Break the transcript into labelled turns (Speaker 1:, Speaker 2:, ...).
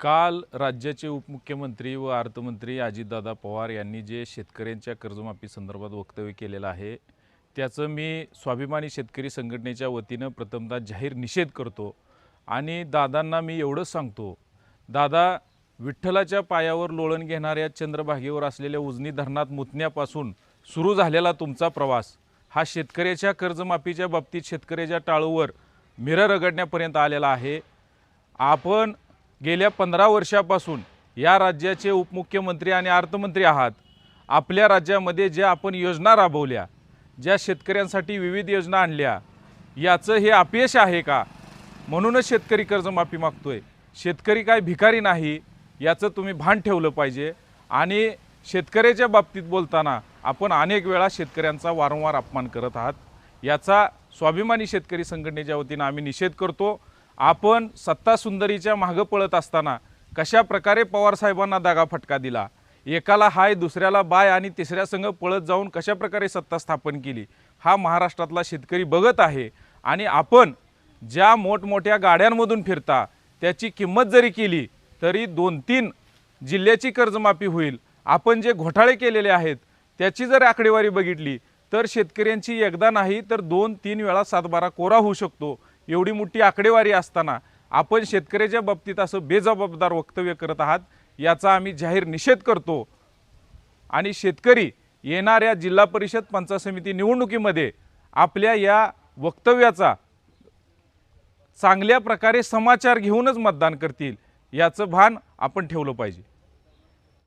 Speaker 1: काल राज्याचे उपमुख्यमंत्री व अर्थमंत्री अजितदादा पवार यांनी जे शेतकऱ्यांच्या कर्जमाफी संदर्भात वक्तव्य केलेलं आहे त्याचं मी स्वाभिमानी शेतकरी संघटनेच्या वतीनं प्रथमतः जाहीर निषेध करतो आणि दादांना मी एवढंच सांगतो दादा विठ्ठलाच्या पायावर लोळण घेणाऱ्या चंद्रभागेवर असलेल्या उजनी धरणात मुतण्यापासून सुरू झालेला तुमचा प्रवास हा शेतकऱ्याच्या कर्जमाफीच्या बाबतीत शेतकऱ्याच्या टाळूवर मिरर रगडण्यापर्यंत आलेला आहे. आपण गेल्या पंधरा वर्षापासून या राज्याचे उपमुख्यमंत्री आणि अर्थमंत्री आहात. आपल्या राज्यामध्ये ज्या आपण योजना राबवल्या ज्या शेतकऱ्यांसाठी विविध योजना आणल्या याचं हे अपयश आहे का? म्हणूनच शेतकरी कर्जमाफी मागतोय. शेतकरी काय भिकारी नाही याचं तुम्ही भान ठेवलं पाहिजे. आणि शेतकऱ्याच्या बाबतीत बोलताना आपण अनेक वेळा शेतकऱ्यांचा वारंवार अपमान करत आहात. याचा स्वाभिमानी शेतकरी संघटनेच्या वतीनं आम्ही निषेध करतो आपण सत्ता सुंदरीच्या मागं पळत असताना कशा प्रकारे पवारसाहेबांना दागा फटका दिला एकाला हाय दुसऱ्याला बाय आणि तिसऱ्या संघ पळत जाऊन कशा प्रकारे सत्ता स्थापन केली हा महाराष्ट्रातला शेतकरी बघत आहे आणि आपण ज्या मोठमोठ्या गाड्यांमधून फिरता त्याची किंमत जरी केली तरी दोन तीन जिल्ह्याची कर्जमाफी होईल. आपण जे घोटाळे केलेले आहेत त्याची जर आकडेवारी बघितली तर शेतकऱ्यांची एकदा नाही तर दोन तीन वेळा सातबारा कोरा होऊ शकतो. एवढी मोठी आकडेवारी असताना आपण शेतकऱ्याच्या बाबतीत असं बेजबाबदार वक्तव्य करत आहात याचा आम्ही जाहीर निषेध करतो. आणि शेतकरी येणाऱ्या जिल्हा परिषद पंचायत समिती निवडणुकीमध्ये आपल्या या वक्तव्याचा चांगल्या प्रकारे समाचार घेऊनच मतदान करतील याचं भान आपण ठेवलं पाहिजे.